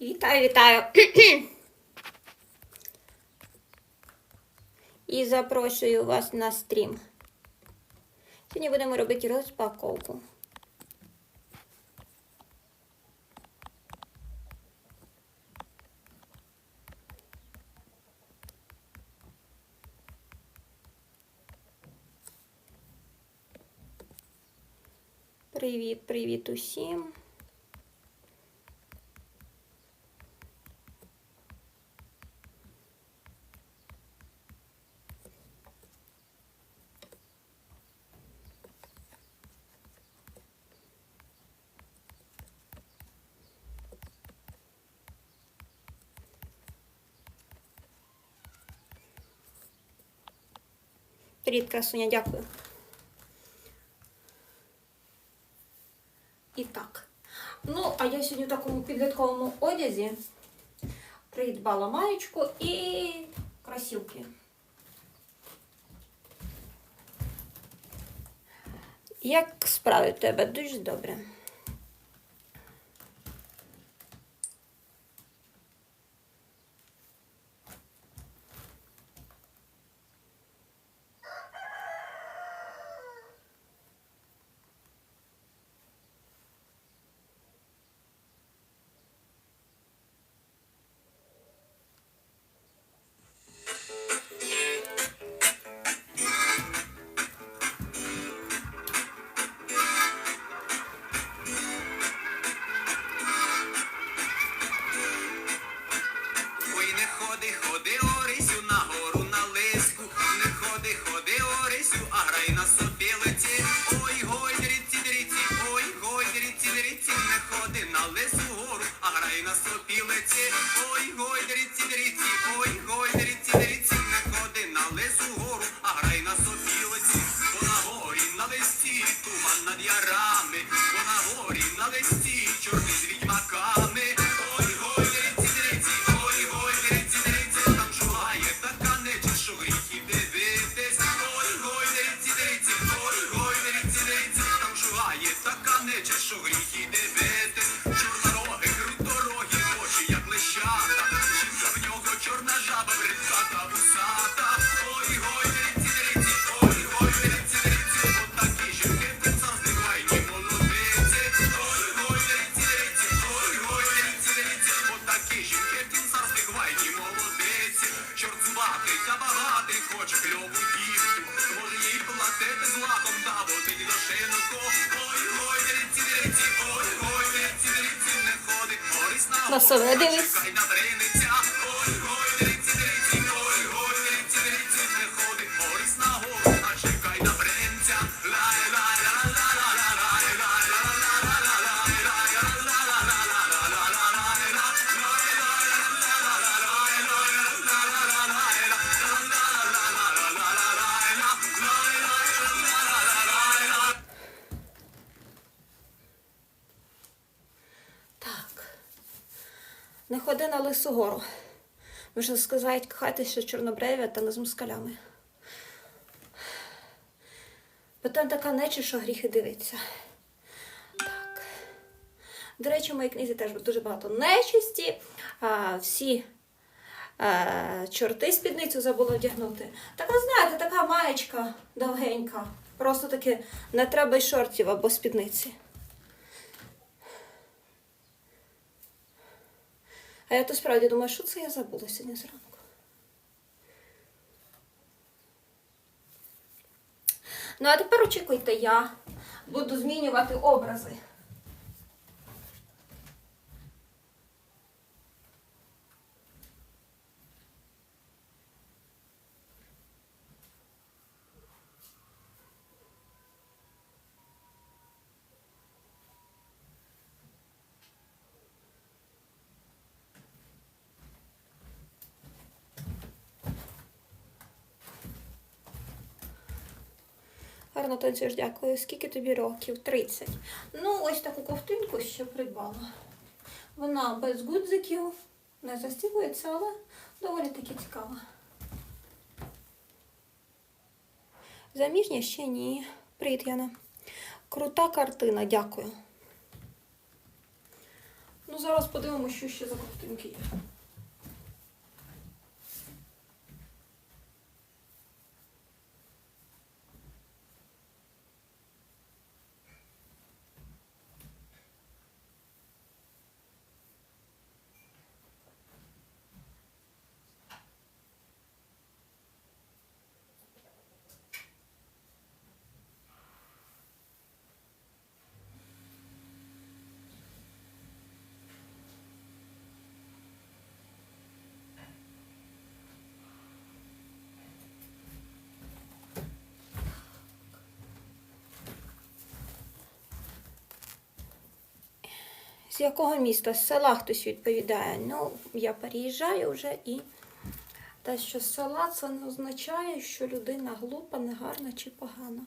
Вітаю, вітаю. І запрошую вас на стрім. Сьогодні будемо робити розпаковку. Привіт, привіт усім. Привіт, красуня, дякую. І так. Ну, а я сьогодні в такому підлітковому одязі придбала маєчку і красівки. Як справи тебе? Дуже добре. Sonra öderiz. Не ходи на лису гору. Можна сказати, кохайтеся чорнобреві та не з москалями. Бо там така нечі, що гріхи дивиться. Так. До речі, в моїй книзі теж дуже багато нечисті. А, всі а, чорти спідницю забула вдягнути. Так ви знаєте, така маєчка довгенька. Просто таки не треба й шортів або спідниці. А я то справді думаю, що це я забула сьогодні зранку. Ну, а тепер очікуйте, я буду змінювати образи. Гарно танцюєш, дякую. Скільки тобі років? 30. Ну, ось таку ковтинку ще придбала. Вона без гудзиків, не застібується, але доволі таки цікава. Заміжня ще ні. Привіт, Яна. Крута картина, дякую. Ну, зараз подивимося, що ще за ковтинки є. З якого міста? З села хтось відповідає. Ну, я переїжджаю вже і те, що з села це не означає, що людина глупа, негарна чи погана.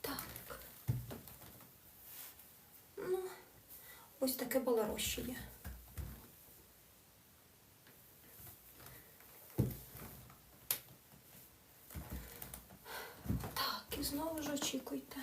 Так. Ну, ось таке баларощення. Так, і знову ж очікуйте.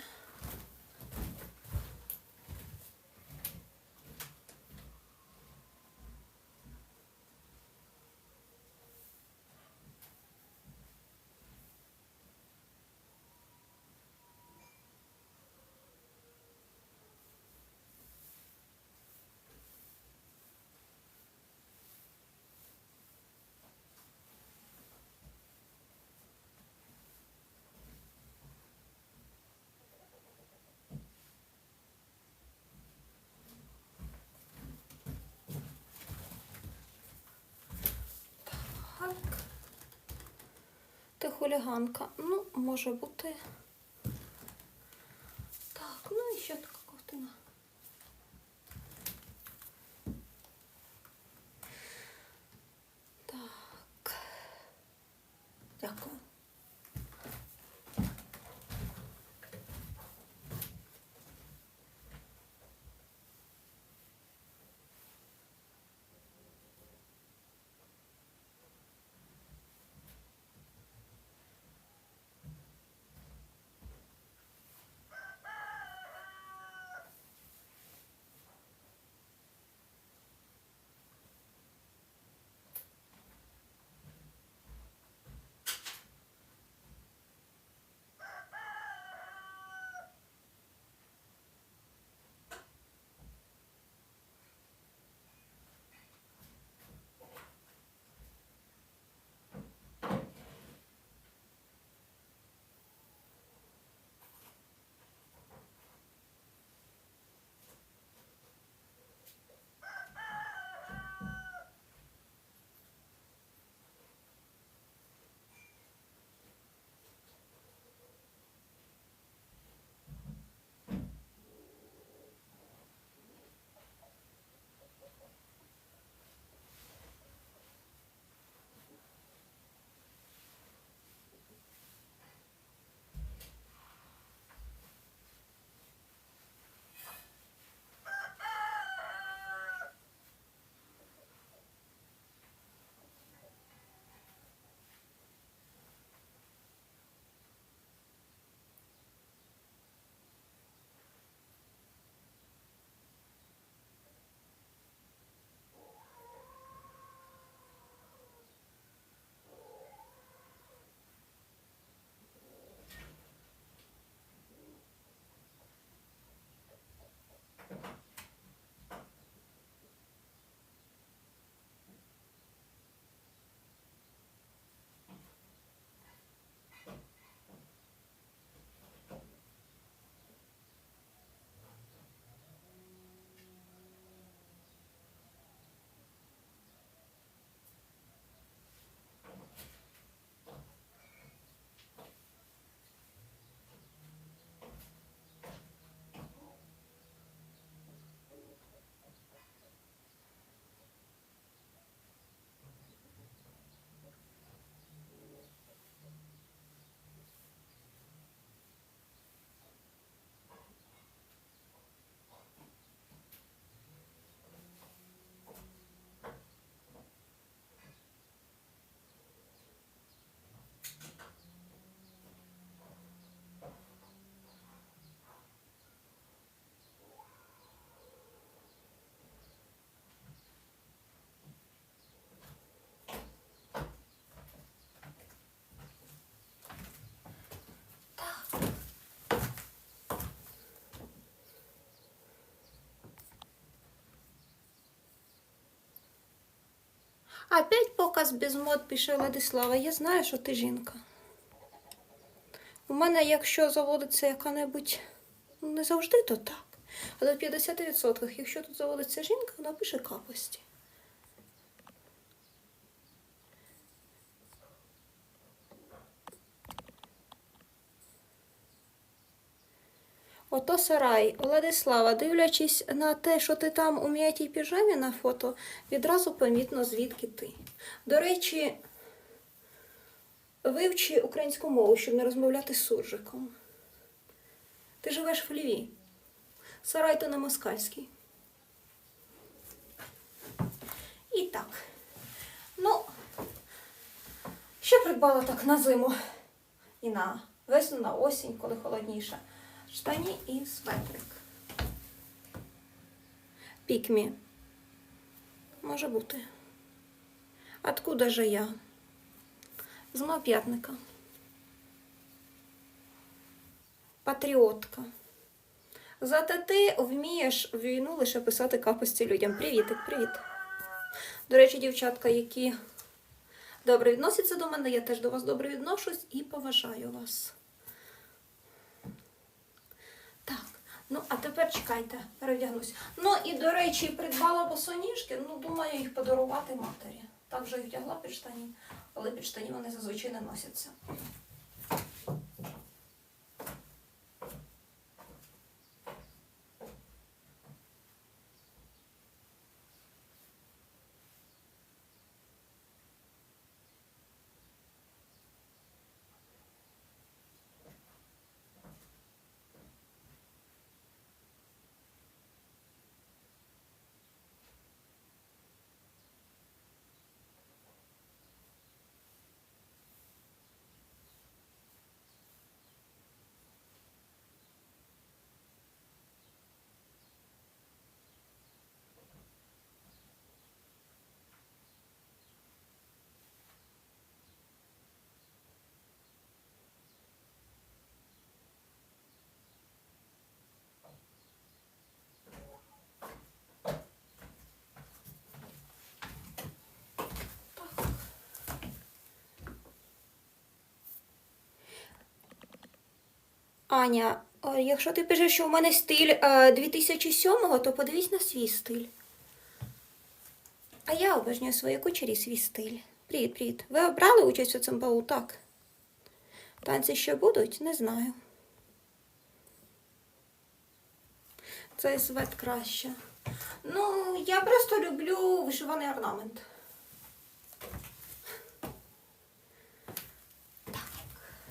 Так. Ти хуліганка. Ну, може бути. Опять показ без мод, пише Владислава. Я знаю, що ти жінка. У мене, якщо заводиться яка-небудь, ну не завжди то так. Але в 50%, якщо тут заводиться жінка, вона пише капості. Ото сарай. Владислава, дивлячись на те, що ти там у м'ятій піжамі на фото, відразу помітно, звідки ти. До речі, вивчи українську мову, щоб не розмовляти з суржиком. Ти живеш в Львові. Сарай то не москальський. І так. Ну, що придбала так на зиму і на весну, на осінь, коли холодніше. Штані і светрик. Пікмі. Може бути. Откуда же я? З Моп'ятника. Патріотка. Зате ти вмієш в війну лише писати капості людям. Привітик, привіт. До речі, дівчатка, які добре відносяться до мене, я теж до вас добре відношусь і поважаю вас. Так, ну а тепер чекайте, перевдягнусь. Ну і до речі, придбала босоніжки, ну думаю їх подарувати матері. Так вже їх вдягла під штані, але під штані вони зазвичай не носяться. Аня, якщо ти пишеш, що у мене стиль е, 2007-го, то подивись на свій стиль. А я обожнюю свої кучері свій стиль. Привіт, привіт. Ви обрали участь у цьому балу? Так. Танці ще будуть? Не знаю. Цей свет краще. Ну, я просто люблю вишиваний орнамент.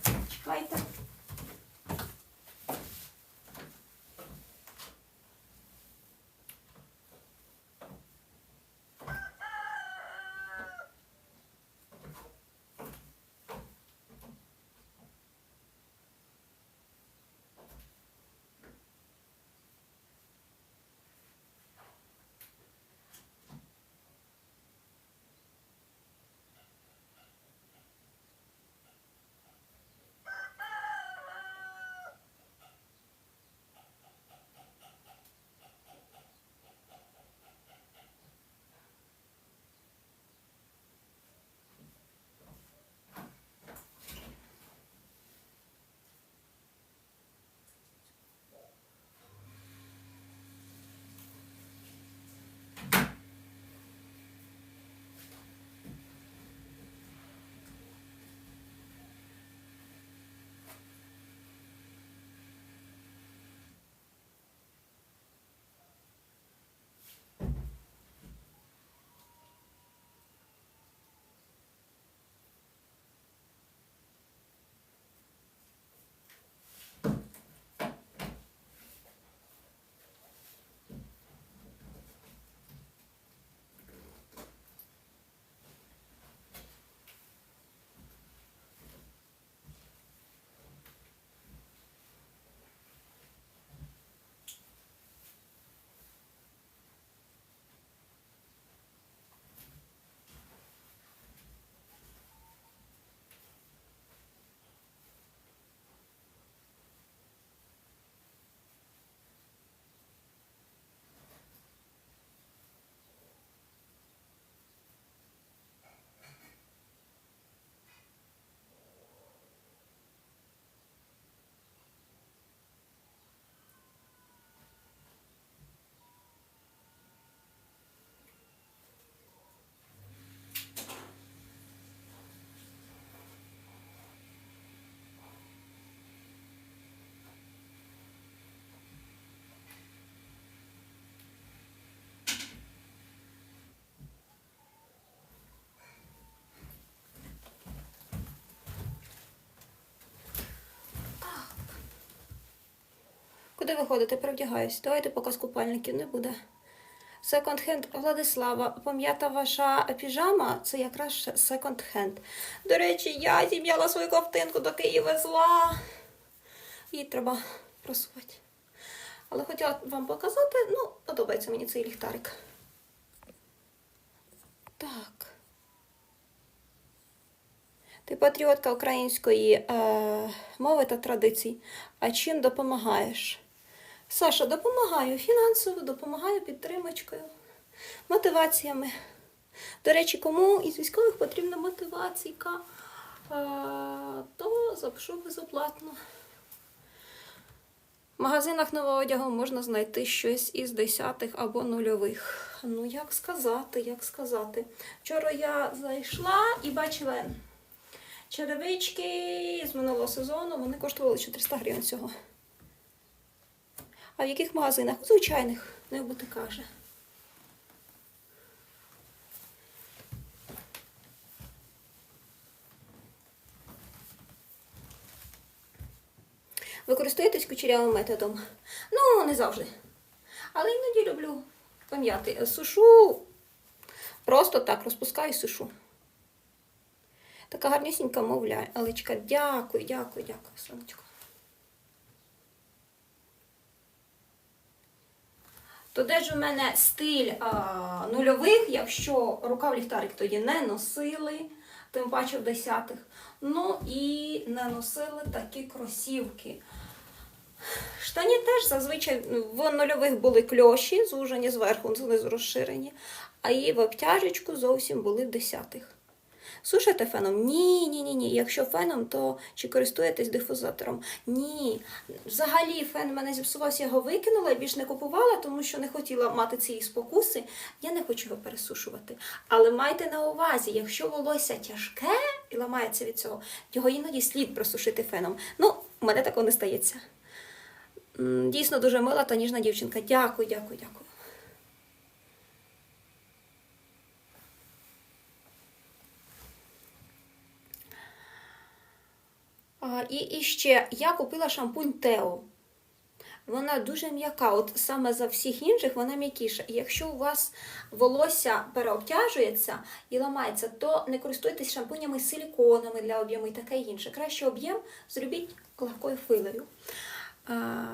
Так, чекайте. Куди ви ходите? Перевдягаюсь. Давайте показ купальників не буде. Секонд-хенд Владислава. Пом'ята ваша піжама це якраз секонд-хенд. До речі, я зім'яла свою ковтинку до Києва везла. Її треба просувати. Але хотіла вам показати, ну, подобається мені цей ліхтарик. Так. Ти патріотка української е, мови та традицій. А чим допомагаєш? Саша, допомагаю фінансово, допомагаю підтримочкою, мотиваціями. До речі, кому із військових потрібна мотиваційка, е, то запишу безоплатно. В магазинах нового одягу можна знайти щось із десятих або нульових. Ну, як сказати, як сказати. Вчора я зайшла і бачила черевички з минулого сезону, вони коштували 400 гривень всього. А в яких магазинах? У звичайних, не в бутикаже. Ви користуєтесь кучерявим методом? Ну, не завжди. Але іноді люблю пом'яти. Сушу. Просто так розпускаю і сушу. Така гарнюсінька мовля. Алечка, дякую, дякую, дякую, сонечко. То де ж у мене стиль а, нульових, якщо рукав ліхтарик тоді не носили, тим паче в десятих. Ну і не носили такі кросівки. Штані теж зазвичай в нульових були кльоші, зужені зверху, знизу розширені, а і в обтяжечку зовсім були в десятих. Сушите феном? Ні, ні, ні, ні. Якщо феном, то чи користуєтесь дифузатором? Ні. Взагалі фен в мене зіпсувався, я його викинула і більш не купувала, тому що не хотіла мати цієї спокуси. Я не хочу його пересушувати. Але майте на увазі, якщо волосся тяжке і ламається від цього, його іноді слід просушити феном. Ну, в мене такого не стається. Дійсно дуже мила та ніжна дівчинка. Дякую, дякую, дякую. А, і, і ще я купила шампунь Тео. Вона дуже м'яка, от саме за всіх інших вона м'якіша. І якщо у вас волосся переобтяжується і ламається, то не користуйтесь шампунями з силіконами для об'єму і таке інше. Краще об'єм зробіть легкою филею. А,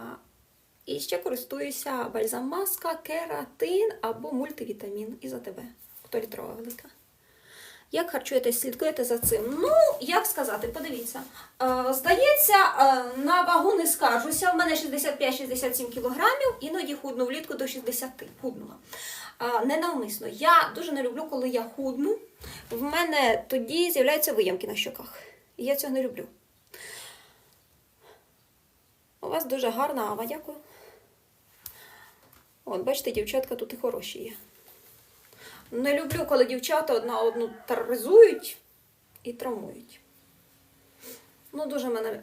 і ще користуюся бальзам маска, кератин або мультивітамін. І за тебе. Хто літрова велика. Як харчуєтесь, слідкуєте за цим? Ну, як сказати, подивіться. Е, здається, е, на вагу не скаржуся. В мене 65-67 кілограмів, іноді худну влітку до 60 худнула. Е, ненавмисно. Я дуже не люблю, коли я худну. В мене тоді з'являються виямки на щоках. І я цього не люблю. У вас дуже гарна ава, дякую. От, бачите, дівчатка тут і хороші є. Не люблю, коли дівчата одна одну тероризують і травмують. Ну, дуже мене е,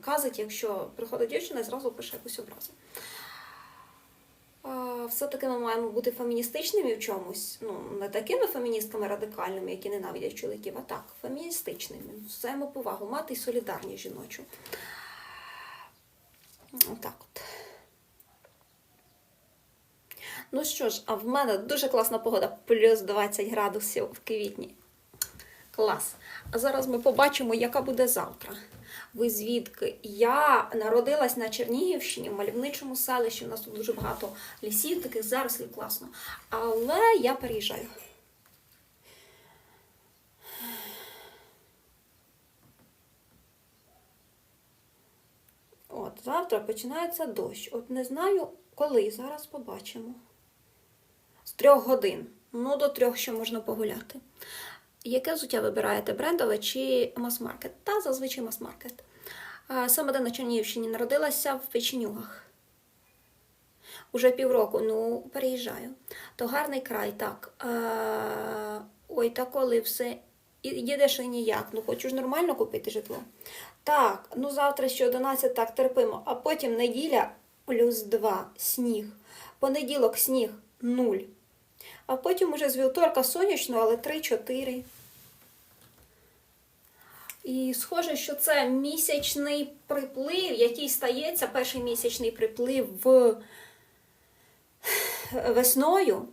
казить, якщо приходить дівчина і зразу пише якусь образу. Все-таки ми маємо бути феміністичними в чомусь. Ну, не такими феміністками радикальними, які ненавидять чоловіків, а так, феміністичними. Взаємоповагу, мати і солідарність жіночу. Отак от. Ну що ж, а в мене дуже класна погода, плюс 20 градусів в квітні. Клас. А зараз ми побачимо, яка буде завтра. Ви звідки? Я народилась на Чернігівщині, в мальовничому селищі. У нас тут дуже багато лісів, таких зарослів класно. Але я переїжджаю. От, завтра починається дощ. От не знаю коли, зараз побачимо. Трьох годин. Ну, до трьох ще можна погуляти. Яке взуття вибираєте? Брендове чи мас-маркет? Та зазвичай мас-маркет. Саме де на Чернігівщині народилася в печенюгах. Уже півроку, ну, переїжджаю. То гарний край, так. А, ой, та коли все. Їдеш і ніяк. Ну, хочу ж нормально купити житло. Так, ну завтра ще 11, так, терпимо. А потім неділя плюс 2, сніг. Понеділок сніг 0. А потім уже з вівторка сонячно, але 3-4. І схоже, що це місячний приплив, який стається, перший місячний приплив в весною.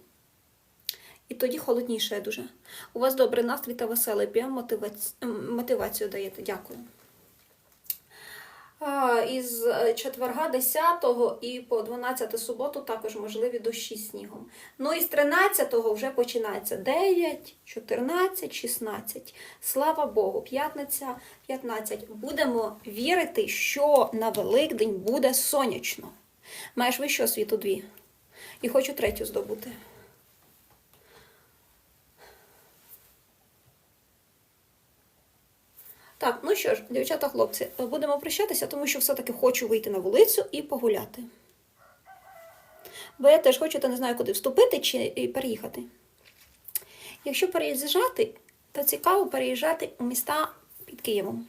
І тоді холодніше дуже. У вас добрий настрій та веселий ем, мотивацію даєте. Дякую. Із е, четверга 10 і по 12 суботу також можливі дощі снігом. Ну і з 13 вже починається 9, 14, 16. Слава Богу, п'ятниця 15. Будемо вірити, що на Великдень буде сонячно. Маєш вищу освіту дві. І хочу третю здобути. Так, ну що ж, дівчата, хлопці, будемо прощатися, тому що все-таки хочу вийти на вулицю і погуляти. Бо я теж хочу, та не знаю, куди вступити чи переїхати. Якщо переїжджати, то цікаво переїжджати у міста під Києвом.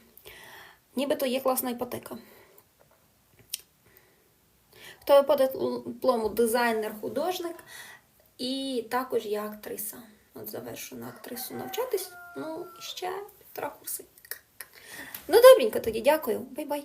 Нібито є класна іпотека. Хто по диплому дизайнер-художник, і також я актриса. От завершу на актрису навчатись, ну, і ще півтора курси. Ну, добренько тоді, дякую. Бай-бай.